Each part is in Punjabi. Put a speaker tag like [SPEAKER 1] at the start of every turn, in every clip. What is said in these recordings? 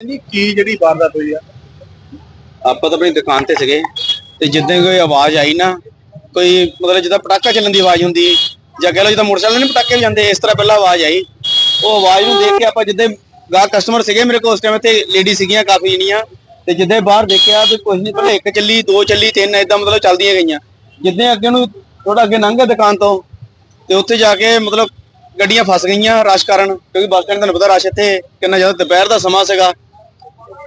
[SPEAKER 1] ਜੀ ਕੀ ਜਿਹੜੀ ਵਾਰਦਾਤ ਹੋਈ ਆ?
[SPEAKER 2] ਆਪਾਂ ਤਾਂ ਆਪਣੀ ਦੁਕਾਨ ਤੇ ਸੀਗੇ ਤੇ ਜਿੱਦਾਂ ਕੋਈ ਆਵਾਜ਼ ਆਈ ਨਾ, ਕੋਈ ਮਤਲਬ ਜਿੱਦਾਂ ਪਟਾਕਾ ਚੱਲਣ ਦੀ ਆਵਾਜ਼ ਹੁੰਦੀ, ਜਾਂ ਕਹਿ ਲਓ ਜਿੱਦਾਂ ਮੋਟਰਸਾਈਕਲ ਨਹੀਂ ਪਟਾਕੇ ਜਾਂਦੇ ਇਸ ਤਰ੍ਹਾਂ ਪਹਿਲਾਂ ਆਵਾਜ਼ ਆਈ। ਉਹ ਆਵਾਜ਼ ਨੂੰ ਦੇਖ ਕੇ ਆਪਾਂ ਜਿੱਦਾਂ ਗਾ ਕਸਟਮਰ ਸੀਗੇ, ਮੇਰੇ ਕੋਲ ਉਸ ਟਾਈਮ ਤੇ ਲੇਡੀ ਸੀਗੀਆਂ, ਕਾਫੀ ਜਣੀਆਂ, ਤੇ ਜਿੱਦਾਂ ਬਾਹਰ ਦੇਖਿਆ ਤੇ ਕੁਝ ਨਹੀਂ, ਪਹਿਲਾਂ ਇੱਕ ਚੱਲੀ, ਦੋ ਚੱਲੀ, ਤਿੰਨ ਏਦਾਂ ਮਤਲਬ ਚੱਲਦੀਆਂ ਗਈਆਂ। ਜਿੱਦਾਂ ਅੱਗੇ ਨੂੰ ਥੋੜਾ ਅੱਗੇ ਲੰਘ ਗਿਆ ਦੁਕਾਨ ਤੋਂ, ਤੇ ਉੱਥੇ ਜਾ ਕੇ ਮਤਲਬ ਗੱਡੀਆਂ ਫਸ ਗਈਆਂ ਰਸ਼ ਕਾਰਨ, ਕਿਉਂਕਿ ਬੱਸ ਸਟੈਂਡ ਤੁਹਾਨੂੰ ਪਤਾ ਰਸ਼ ਇੱਥੇ ਕਿੰਨਾ ਜ਼ਿਆਦਾ, ਦੁਪਹਿਰ ਦਾ ਸਮਾਂ ਸੀਗਾ।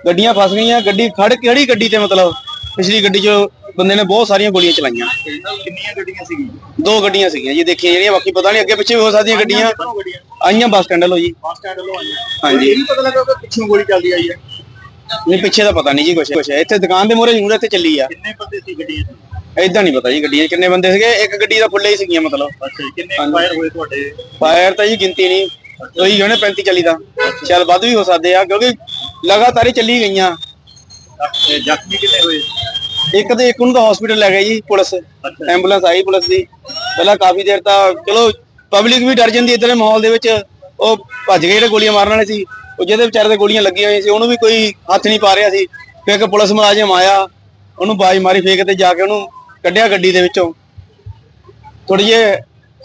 [SPEAKER 2] ਗੱਡੀਆਂ ਫਸ ਗਈਆਂ ਗੱਡੀ ਖੜ ਕਿਹੜੀ ਗੱਡੀ ਤੇ ਮਤਲਬ ਪਿਛਲੀ ਗੱਡੀ 'ਚ ਬੰਦੇ ਨੇ ਬਹੁਤ ਸਾਰੀਆਂ ਗੋਲੀਆਂ ਚਲਾਈਆਂ।
[SPEAKER 1] ਕਿੰਨੀਆਂ ਗੱਡੀਆਂ ਸੀਗੀਆਂ?
[SPEAKER 2] ਦੋ ਗੱਡੀਆਂ ਸੀਗੀਆਂ ਜੀ ਦੇਖੀਆਂ ਜਿਹੜੀਆਂ ਬਾਕੀ ਪਤਾ ਨਹੀਂ ਅੱਗੇ ਪਿੱਛੇ ਵੀ ਹੋ ਸਕਦੀਆਂ ਗੱਡੀਆਂ। ਆਈਆਂ ਬੱਸ ਸਟੈਂਡ ਵੱਲੋਂ ਜੀ।
[SPEAKER 1] ਬੱਸ ਸਟੈਂਡ ਵੱਲੋਂ ਆਈਆਂ।
[SPEAKER 2] ਹਾਂਜੀ।
[SPEAKER 1] ਇਹ ਨਹੀਂ ਪਤਾ ਲੱਗਾ ਕਿ ਪਿੱਛੋਂ ਗੋਲੀ ਚੱਲਦੀ ਆਈ ਹੈ।
[SPEAKER 2] ਨਹੀਂ ਪਿੱਛੇ ਦਾ ਪਤਾ ਨਹੀਂ ਜੀ ਕੁਛ ਕੁਛ ਇੱਥੇ ਦੁਕਾਨ ਦੇ ਮੂਹਰੇ ਜ਼ਰੂਰ ਇੱਥੇ ਚੱਲੀ ਆ।
[SPEAKER 1] ਕਿੰਨੇ ਬੰਦੇ ਸੀ ਗੱਡੀਆਂ 'ਚ
[SPEAKER 2] ਏਦਾਂ ਨਹੀਂ ਪਤਾ ਜੀ ਗੱਡੀਆਂ 'ਚ ਕਿੰਨੇ ਬੰਦੇ ਸੀਗੇ ਇੱਕ ਗੱਡੀ ਦਾ ਫੁੱਲੇ ਹੀ ਸੀਗੀਆਂ ਮਤਲਬ।
[SPEAKER 1] ਅੱਛਾ ਕਿੰਨੇ ਫਾਇਰ ਹੋਏ ਤੁਹਾਡੇ?
[SPEAKER 2] ਫਾਇਰ ਤਾਂ ਜੀ ਗਿਣਤੀ ਨਹੀਂ ਉਹੀ ਹੋਣੇ 35 40 ਦਾ। ਚੱਲ ਵੱਧ ਵੀ ਹੋ ਸਕਦੇ ਆ ਕਿਉਂਕਿ ਲਗਾਤਾਰ ਹੀ ਚੱਲੀ ਗਈਆਂ।
[SPEAKER 1] ਜ਼ਖਮੀ ਕਿੰਨੇ ਹੋਏ?
[SPEAKER 2] ਇੱਕ ਤੇ ਇੱਕ ਨੂੰ ਤਾਂ ਹਸਪੀਟਲ ਲੈ ਗਏ ਜੀ ਪੁਲਿਸ। ਐਂਬੂਲੈਂਸ ਆਈ ਪੁਲਿਸ ਦੀ। ਪਹਿਲਾਂ ਕਾਫੀ ਦੇਰ ਤਾਂ ਚਲੋ ਪਬਲਿਕ ਵੀ ਡਰ ਜਾਂਦੀ ਇਦਾਂ ਦੇ ਮਾਹੌਲ ਦੇ ਵਿੱਚ। ਉਹ ਭੱਜ ਗਏ ਜਿਹੜੇ ਗੋਲੀਆਂ ਮਾਰਨ ਵਾਲੇ ਸੀ। ਉਹ ਜਿਹਦੇ ਵਿਚਾਰੇ ਤੇ ਗੋਲੀਆਂ ਲੱਗੀਆਂ ਹੋਈਆਂ ਸੀ ਉਹਨੂੰ ਵੀ ਕੋਈ ਹੱਥ ਨਹੀਂ ਪਾ ਰਿਹਾ ਸੀ। ਫਿਰ ਇੱਕ ਪੁਲਿਸ ਮੁਲਾਜ਼ਮ ਆਇਆ ਉਹਨੂੰ ਬਾਜ ਮਾਰੀ ਫੇਕ ਤੇ ਜਾ ਕੇ ਉਹਨੂੰ ਕੱਢਿਆ ਗੱਡੀ ਦੇ ਵਿੱਚੋਂ। ਥੋੜੀ ਜਿਹੇ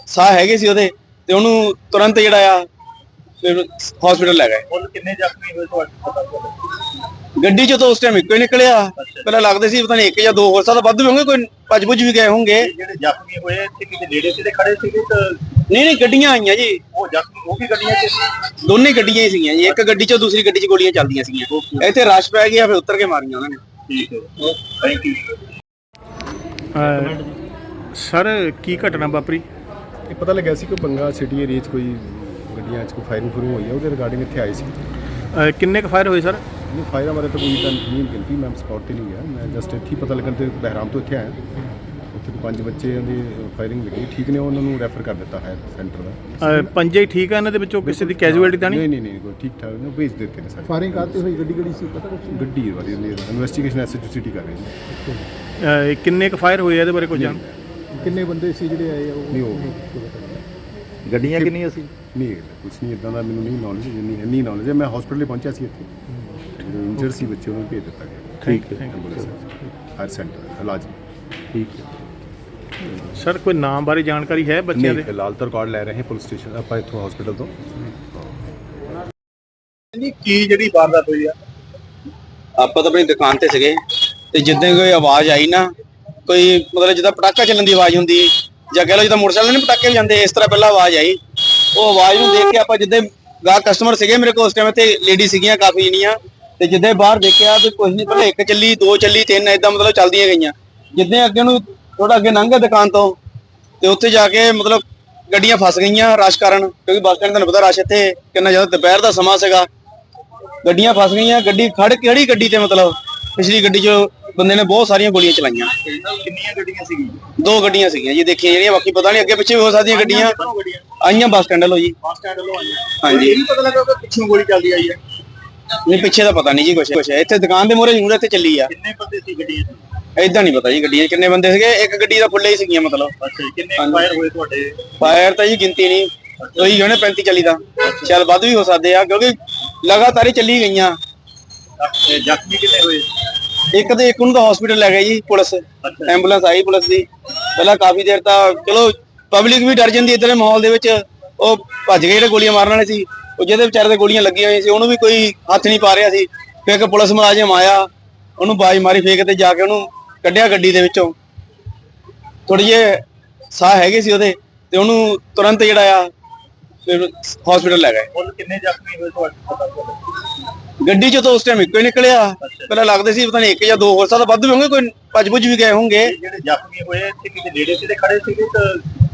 [SPEAKER 2] ਸਾਹ ਹੈਗੇ ਸੀ ਉਹਦੇ ਤੇ ਉਹਨੂੰ ਤੁਰੰਤ ਜਿਹੜਾ ਆ ਫਿਰ ਹਸਪੀਟਲ ਲੈ ਗਏ।
[SPEAKER 1] ਕੁੱਲ ਕਿੰਨੇ ਜ਼ਖਮੀ ਹੋਏ ਤੁਹਾਡੇ ਪਤਾ ਚੱਲਿਆ
[SPEAKER 2] ਗੱਡੀ ਚੋਂ ਤਾਂ ਉਸ ਟਾਈਮ ਇੱਕੋ ਹੀ ਨਿਕਲਿਆ। ਪਹਿਲਾਂ ਲੱਗਦੇ ਸੀ ਪਤਾ ਨਹੀਂ ਇੱਕ ਜਾਂ ਦੋ ਹੋਰ ਸਕਦਾ ਵੱਧ ਵੀ ਹੋਣਗੇ ਕੋਈ ਭੱਜ ਭੁੱਜ ਵੀ ਗਏ ਹੋਣਗੇ।
[SPEAKER 1] ਜਿਹੜੇ ਜ਼ਖਮੀ ਹੋਏ ਇੱਥੇ ਕਿਤੇ ਨੇੜੇ ਤੇ ਖੜੇ ਸੀਗੇ ਤਾਂ
[SPEAKER 2] ਨਹੀਂ ਨਹੀਂ ਗੱਡੀਆਂ ਆਈਆਂ ਜੀ।
[SPEAKER 1] ਉਹ ਜ਼ਖਮੀ ਉਹ ਵੀ ਗੱਡੀਆਂ 'ਚ ਸੀ?
[SPEAKER 2] ਦੋਨੇ ਗੱਡੀਆਂ ਹੀ ਸੀਗੀਆਂ ਜੀ। ਇੱਕ ਗੱਡੀ ਚੋਂ ਦੂਸਰੀ ਗੱਡੀ 'ਚ ਗੋਲੀਆਂ ਚੱਲਦੀਆਂ ਸੀਗੀਆਂ। ਇੱਥੇ ਰਸ਼ ਪੈ ਗਿਆ ਫਿਰ ਉੱਤਰ ਕੇ ਮਾਰੀਆਂ ਉਹਨਾਂ ਨੇ।
[SPEAKER 1] ਠੀਕ ਹੈ। ਥੈਂਕ ਯੂ
[SPEAKER 3] ਸਰ ਕੀ ਘਟਨਾ ਵਾਪਰੀ?
[SPEAKER 4] ਇਹ ਪਤਾ ਲੱਗਿਆ ਸੀ ਕਿ ਬੰਗਾ ਸਿਟੀ ਏਰੀਆ 'ਚ ਕੋਈ ਗੱਡੀਆਂ 'ਚ ਕੋਈ ਫਾਇਰਿੰਗ ਫੁਰਿੰਗ ਹੋਈ ਹੈ ਉਹਦੇ ਰਿਗਾਰਡਿੰਗ ਇੱਥੇ ਆਏ ਸੀ।
[SPEAKER 3] ਅਹ ਕਿੰਨੇ ਕੁ ਫਾਇਰ ਹੋਏ ਸਰ
[SPEAKER 4] ਨਹੀਂ ਫਾਇਰਾਂ ਬਾਰੇ ਤਾਂ ਕੋਈ ਤਾਂ ਨਹੀਂ ਗਿਣਤੀ ਮੈਂ ਸਪੌਟ ਤੇ ਨਹੀਂ ਗਿਆ ਮੈਂ ਜਸਟ ਇੱਥੇ ਹੀ ਪਤਾ ਲੱਗਣ ਤੇ ਬਹਿਰਾਮ ਤੋਂ ਇੱਥੇ ਆਇਆ। ਉੱਥੇ ਪੰਜ ਬੱਚੇ ਦੀ ਫਾਇਰਿੰਗ ਲੱਗੀ ਠੀਕ ਨੇ ਉਹਨਾਂ ਨੂੰ ਰੈਫਰ ਕਰ ਦਿੱਤਾ ਹੈ ਸੈਂਟਰ ਦਾ।
[SPEAKER 3] ਅਹ ਪੰਜੇ ਹੀ ਠੀਕ ਆ ਇਹਨਾਂ ਦੇ ਵਿੱਚੋਂ ਕਿਸੇ ਦੀ ਕੈਜੂਅਲਟੀ ਤਾਂ ਨਹੀਂ?
[SPEAKER 4] ਨਹੀਂ ਨਹੀਂ ਨਹੀਂ ਕੋਈ ਠੀਕ ਠਾਕ ਨੇ ਭੇਜ ਦਿੱਤੇ ਨੇ ਸਾਰੇ।
[SPEAKER 5] ਫਾਇਰਿੰਗ ਕਰਤੇ ਹੋਈ? ਗੱਡੀ ਗੱਡੀ ਸੀ ਪਤਾ ਕੁਛ
[SPEAKER 4] ਗੱਡੀ ਵਾਲੀ ਇਨਵੈਸਟੀਗੇਸ਼ਨ ਐਸਐਚਓ ਸਿਟੀ ਕਰ ਰਹੀ ਹੈ
[SPEAKER 3] ਅਹ ਕਿੰਨੇ ਕੁ ਫਾਇਰ ਹੋਏ ਆ ਇਹਦੇ ਬਾਰੇ ਕੁਝ ਜਾਣ
[SPEAKER 5] ਕਿੰਨੇ ਬੰਦੇ ਸੀ ਜਿਹੜੇ ਆਏ ਆ ਉਹ?
[SPEAKER 4] ਨਹੀਂ ਉਹ।
[SPEAKER 5] ਗੱਡੀਆਂ ਕਿੰਨੀਆਂ ਸੀ?
[SPEAKER 4] ਨਹੀਂ ਕੁਝ ਨਹੀਂ ਇਦਾਂ ਦਾ ਮੈਨੂੰ ਨਹੀਂ ਨੌਲੇਜ ਜਿੰਨੀ ਇੰਨੀ ਨੌਲੇਜ ਹੈ। ਮੈਂ ਹਸਪੀਟਲ ਪਹੁੰਚਿਆ ਸੀ ਇੱਥੇ। ਇੰਜਰ ਸੀ ਬੱਚੇ ਉਹਨਾਂ ਨੂੰ ਭੇਜ ਦਿੱਤਾ ਗਿਆ।
[SPEAKER 3] ਠੀਕ ਹੈ
[SPEAKER 4] ਹਰ ਸੈਂਟਰ ਇਲਾਜ।
[SPEAKER 5] ਠੀਕ ਹੈ।
[SPEAKER 3] ਸਰ ਕੋਈ ਨਾਮ ਬਾਰੇ ਜਾਣਕਾਰੀ ਹੈ ਬੱਚਿਆਂ
[SPEAKER 4] ਨਹੀਂ
[SPEAKER 3] ਦੇ?
[SPEAKER 4] ਫਿਲਹਾਲ ਤਾਂ ਰਿਕਾਰਡ ਲੈ ਰਹੇ ਹਾਂ ਪੁਲਿਸ ਸਟੇਸ਼ਨ ਆਪਾਂ ਇੱਥੋਂ ਹਸਪੀਟਲ ਤੋਂ।
[SPEAKER 1] ਜੀ ਕੀ ਜਿਹੜੀ ਵਾਰਦਾਤ ਹੋਈ ਆ?
[SPEAKER 2] ਆਪਾਂ ਤਾਂ ਆਪਣੀ ਦੁਕਾਨ ਤੇ ਸੀਗੇ। ਤੇ ਜਿੱਦਾਂ ਕੋਈ ਆਵਾਜ਼ ਆਈ ਨਾ ਕੋਈ ਮਤਲਬ ਜਿੱਦਾਂ ਪਟਾਕਾ ਚੱਲਣ ਦੀ ਆਵਾਜ਼ ਹੁੰਦੀ ਜਾਂ ਕਹਿ ਲਓ ਜਿੱਦਾਂ ਮੋਟਰਸਾਈਕਲ ਨਹੀਂ ਪਟਾਕੇ ਜਾਂਦੇ, ਇਸ ਤਰ੍ਹਾਂ ਪਹਿਲਾਂ ਆਵਾਜ਼ ਆਈ। ਉਹ ਆਵਾਜ਼ ਨੂੰ ਦੇਖ ਕੇ ਆਪਾਂ ਜਿੱਦਾਂ ਗਾ ਕਸਟਮਰ ਸੀਗੇ ਮੇਰੇ ਕੋਲ, ਉਸ ਟਾਈਮ ਤੇ ਲੇਡੀ ਸੀਗੀਆਂ ਕਾਫੀ ਜਣੀਆਂ। ਤੇ ਜਿੱਦਾਂ ਬਾਹਰ ਦੇਖਿਆ ਤੇ ਕੁਝ ਨਹੀਂ, ਪਹਿਲਾਂ ਇੱਕ ਚੱਲੀ, ਦੋ ਚੱਲੀ, ਤਿੰਨ ਏਦਾਂ ਮਤਲਬ ਚੱਲਦੀਆਂ ਗਈਆਂ। ਜਿੱਦਾਂ ਅੱਗੇ ਨੂੰ ਥੋੜਾ ਅੱਗੇ ਲੰਘ ਗਿਆ ਦੁਕਾਨ ਤੋਂ, ਤੇ ਉੱਥੇ ਜਾ ਕੇ ਮਤਲਬ ਗੱਡੀਆਂ ਫਸ ਗਈਆਂ ਰਸ਼ ਕਾਰਨ, ਕਿਉਂਕਿ ਬੱਸ ਸਟੈਂਡ ਤੁਹਾਨੂੰ ਪਤਾ ਰਸ਼ ਇੱਥੇ ਕਿੰਨਾ ਜ਼ਿਆਦਾ, ਦੁਪਹਿਰ ਦਾ ਸਮਾਂ ਸੀਗਾ। ਗੱਡੀਆਂ ਫਸ ਗਈਆਂ, ਗੱਡੀ ਖੜ ਕਿਹੜੀ ਗੱਡੀ ਤੇ ਮਤਲਬ ਪਿਛਲੀ ਗੱਡੀ 'ਚ ਬੰਦੇ ਨੇ ਬਹੁਤ ਸਾਰੀਆਂ ਗੋਲੀਆਂ ਚਲਾਈਆਂ।
[SPEAKER 1] ਕਿੰਨੀਆਂ ਗੱਡੀਆਂ ਸੀਗੀਆਂ?
[SPEAKER 2] ਦੋ ਗੱਡੀਆਂ ਸੀਗੀਆਂ। ਜੀ ਦੇਖੀਆਂ ਜਿਹੜੀਆਂ ਬਾਕੀ ਪਤਾ ਨਹੀਂ ਅੱਗੇ ਪਿੱਛੇ ਵੀ ਹੋ ਸਕਦੀਆਂ ਗੱਡੀਆਂ। ਆਈਆਂ ਬੱਸ ਸਟੈਂਡ ਵੱਲੋਂ ਜੀ।
[SPEAKER 1] ਬੱਸ ਸਟੈਂਡ ਵੱਲੋਂ ਆਈਆਂ।
[SPEAKER 2] ਹਾਂਜੀ।
[SPEAKER 1] ਇਹ ਪਤਾ ਲੱਗਾ ਕਿ ਪਿੱਛੋਂ ਗੋਲੀ ਚੱਲਦੀ ਆਈ ਹੈ।
[SPEAKER 2] ਨਹੀਂ ਪਿੱਛੇ ਦਾ ਪਤਾ ਨਹੀਂ ਜੀ ਕੁਛ ਕੁਛ। ਇੱਥੇ ਦੁਕਾਨ ਦੇ ਮੂਹਰੇ ਜ਼ਰੂਰ ਇੱਥੇ ਚੱਲੀ ਆ।
[SPEAKER 1] ਕਿੰਨੇ ਬੰਦੇ ਸੀ ਗੱਡੀਆਂ 'ਚ
[SPEAKER 2] ਏਦਾਂ ਨਹੀਂ ਪਤਾ ਜੀ ਗੱਡੀਆਂ 'ਚ ਕਿੰਨੇ ਬੰਦੇ ਸੀਗੇ। ਇੱਕ ਗੱਡੀ ਦਾ ਫੁੱਲੇ ਹੀ ਸੀਗੀਆਂ ਮਤਲਬ।
[SPEAKER 1] ਅੱਛਾ ਕਿੰਨੇ ਫਾਇਰ ਹੋਏ ਤੁਹਾਡੇ?
[SPEAKER 2] ਫਾਇਰ ਤਾਂ ਜੀ ਗਿਣਤੀ ਨਹੀਂ ਉਹੀ ਹੋਣੇ 35 40 ਦਾ। ਚੱਲ ਵੱਧ ਵੀ ਹੋ ਸਕਦੇ ਆ ਕਿਉਂਕਿ ਲਗਾਤਾਰ ਹੀ ਚੱਲੀ ਗਈਆਂ।
[SPEAKER 1] ਜ਼ਖਮੀ ਕਿੰਨੇ ਹੋਏ?
[SPEAKER 2] ਇੱਕ ਤੇ ਇੱਕ ਨੂੰ ਤਾਂ ਹਸਪੀਟਲ ਲੈ ਗਏ ਜੀ ਪੁਲਿਸ। ਐਂਬੂਲੈਂਸ ਆਈ ਪੁਲਿਸ ਦੀ। ਪਹਿਲਾਂ ਕਾਫੀ ਦੇਰ ਤਾਂ ਚਲੋ ਪਬਲਿਕ ਵੀ ਡਰ ਜਾਂਦੀ ਇਦਾਂ ਦੇ ਮਾਹੌਲ ਦੇ ਵਿੱਚ। ਉਹ ਭੱਜ ਗਏ ਜਿਹੜੇ ਗੋਲੀਆਂ ਮਾਰਨ ਵਾਲੇ ਸੀ। ਉਹ ਜਿਹਦੇ ਵਿਚਾਰੇ ਤੇ ਗੋਲੀਆਂ ਲੱਗੀਆਂ ਹੋਈਆਂ ਸੀ ਉਹਨੂੰ ਵੀ ਕੋਈ ਹੱਥ ਨਹੀਂ ਪਾ ਰਿਹਾ ਸੀ। ਫਿਰ ਇੱਕ ਪੁਲਿਸ ਮੁਲਾਜ਼ਮ ਆਇਆ ਉਹਨੂੰ ਬਾਜ ਮਾਰੀ ਫੇਕ ਤੇ ਜਾ ਕੇ ਉਹਨੂੰ ਕੱਢਿਆ ਗੱਡੀ ਦੇ ਵਿੱਚੋਂ। ਥੋੜੀ ਜਿਹੇ ਸਾਹ ਹੈਗੇ ਸੀ ਉਹਦੇ ਤੇ ਉਹਨੂੰ ਤੁਰੰਤ ਜਿਹੜਾ ਆ ਫਿਰ ਹਸਪੀਟਲ ਲੈ ਗਏ।
[SPEAKER 1] ਕਿੰਨੇ ਜ਼ਖਮੀ ਹੋਏ ਤੁਹਾਡੇ ਪਤਾ ਚੱਲਿਆ?
[SPEAKER 2] ਗੱਡੀ ਚੋਂ ਤਾਂ ਉਸ ਟਾਈਮ ਇੱਕੋ ਹੀ ਨਿਕਲਿਆ। ਪਹਿਲਾਂ ਲੱਗਦੇ ਸੀ ਪਤਾ ਨਹੀਂ ਇੱਕ ਜਾਂ ਦੋ ਹੋਰ ਸਕਦਾ ਵੱਧ ਵੀ ਹੋਣਗੇ ਕੋਈ ਭੱਜ ਭੁੱਜ ਵੀ ਗਏ ਹੋਣਗੇ।
[SPEAKER 1] ਜਿਹੜੇ ਜ਼ਖਮੀ ਹੋਏ ਇੱਥੇ ਕਿਤੇ ਨੇੜੇ ਤੇ ਖੜੇ ਸੀਗੇ ਤਾਂ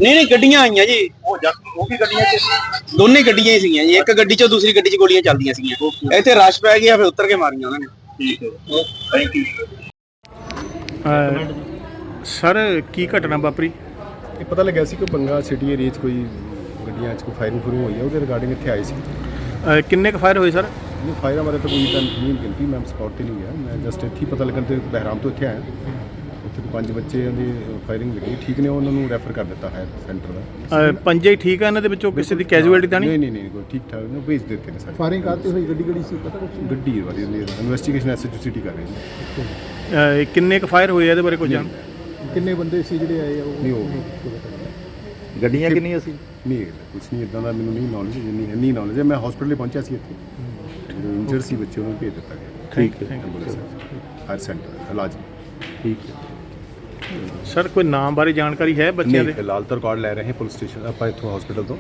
[SPEAKER 2] ਨਹੀਂ ਨਹੀਂ ਗੱਡੀਆਂ ਆਈਆਂ ਜੀ।
[SPEAKER 1] ਉਹ ਜ਼ਖਮੀ ਉਹ ਵੀ ਗੱਡੀਆਂ 'ਚ ਸੀ?
[SPEAKER 2] ਦੋਨੇ ਗੱਡੀਆਂ ਹੀ ਸੀਗੀਆਂ ਜੀ। ਇੱਕ ਗੱਡੀ ਚੋਂ ਦੂਸਰੀ ਗੱਡੀ 'ਚ ਗੋਲੀਆਂ ਚੱਲਦੀਆਂ ਸੀਗੀਆਂ। ਇੱਥੇ ਰਸ਼ ਪੈ ਗਿਆ ਫਿਰ ਉੱਤਰ ਕੇ ਮਾਰੀਆਂ ਉਹਨਾਂ ਨੇ।
[SPEAKER 1] ਠੀਕ ਹੈ। ਥੈਂਕ ਯੂ
[SPEAKER 3] ਸਰ ਕੀ ਘਟਨਾ ਵਾਪਰੀ?
[SPEAKER 4] ਇਹ ਪਤਾ ਲੱਗਿਆ ਸੀ ਕਿ ਬੰਗਾ ਸਿਟੀ ਏਰੀਆ 'ਚ ਕੋਈ ਗੱਡੀਆਂ 'ਚ ਕੋਈ ਫਾਇਰਿੰਗ ਫੁਰਿੰਗ ਹੋਈ ਹੈ ਉਹਦੇ ਰਿਗਾਰਡਿੰਗ ਇੱਥੇ ਆਏ ਸੀ।
[SPEAKER 3] ਕਿੰਨੇ ਕੁ ਫਾਇਰ ਹੋਏ ਸਰ?
[SPEAKER 4] ਨਹੀਂ ਫਾਇਰਾਂ ਬਾਰੇ ਤਾਂ ਕੋਈ ਤਾਂ ਨਹੀਂ ਗਿਣਤੀ ਮੈਂ ਸਪੌਟ ਤੇ ਨਹੀਂ ਗਿਆ ਮੈਂ ਜਸਟ ਇੱਥੇ ਹੀ ਪਤਾ ਲੱਗਣ ਤੇ ਬਹਿਰਾਮ ਤੋਂ ਇੱਥੇ ਆਇਆ। ਉੱਥੇ ਉੱਥੇ ਤੋਂ ਪੰਜ ਬੱਚੇ ਦੀ ਫਾਇਰਿੰਗ ਲੱਗੀ। ਠੀਕ ਨੇ ਉਹਨਾਂ ਨੂੰ ਰੈਫਰ ਕਰ ਦਿੱਤਾ ਹੈ ਸੈਂਟਰ ਦਾ।
[SPEAKER 3] ਪੰਜੇ ਹੀ ਠੀਕ ਆ ਇਹਨਾਂ ਦੇ ਵਿੱਚੋਂ? ਕਿਸੇ ਦੀ ਕੈਜੂਅਲਟੀ ਤਾਂ ਨਹੀਂ?
[SPEAKER 4] ਨਹੀਂ ਨਹੀਂ ਨਹੀਂ ਕੋਈ ਠੀਕ ਠਾਕ ਨੇ ਭੇਜ ਦਿੱਤੇ ਨੇ ਸਾਰੇ।
[SPEAKER 5] ਫਾਇਰਿੰਗ ਕਰਤੇ ਹੋਈ? ਗੱਡੀ ਗੱਡੀ ਸੀ? ਪਤਾ ਕੁਛ?
[SPEAKER 4] ਗੱਡੀ ਵਾਲੀ ਇਨਵੈਸਟੀਗੇਸ਼ਨ ਐਸਐਚਓ ਸਿਟੀ ਕਰ ਰਹੀ ਹੈ।
[SPEAKER 3] ਕਿੰਨੇ ਕੁ ਫਾਇਰ ਹੋਏ ਆ ਇਹਦੇ ਬਾਰੇ ਕੋਈ ਜਾਣ?
[SPEAKER 5] ਕਿੰਨੇ ਬੰਦੇ ਸੀ ਜਿਹੜੇ ਆਏ ਆ ਉਹ?
[SPEAKER 4] ਨਹੀਂ ਉਹ।
[SPEAKER 5] ਗੱਡੀਆਂ ਕਿੰਨੀਆਂ ਸੀ?
[SPEAKER 4] ਨਹੀਂ ਕੁਝ ਨਹੀਂ ਇਦਾਂ ਦਾ ਮੈਨੂੰ ਨਹੀਂ ਨੌਲੇਜ ਜਿੰਨੀ ਇੰਨੀ ਨੌਲੇਜ ਹੈ। ਮੈਂ ਹਸਪੀਟਲ ਪਹੁੰਚਿਆ ਸੀ ਇੱਥੇ। ਜਦੋਂ ਇੰਜਰ ਸੀ ਬੱਚੇ ਨੂੰ ਭੇਜ ਦਿੱਤਾ ਗਿਆ।
[SPEAKER 3] ਠੀਕ ਹੈ
[SPEAKER 4] ਹਰ ਸੈਂਟਰ ਇਲਾਜ।
[SPEAKER 5] ਠੀਕ ਹੈ।
[SPEAKER 3] ਸਰ ਕੋਈ ਨਾਮ ਬਾਰੇ ਜਾਣਕਾਰੀ ਹੈ ਬੱਚਿਆਂ
[SPEAKER 4] ਨਹੀਂ
[SPEAKER 3] ਦੇ?
[SPEAKER 4] ਫਿਲਹਾਲ ਤਾਂ ਰਿਕਾਰਡ ਲੈ ਰਹੇ ਹਾਂ ਪੁਲਿਸ ਸਟੇਸ਼ਨ ਆਪਾਂ ਇੱਥੋਂ ਹਸਪੀਟਲ ਤੋਂ।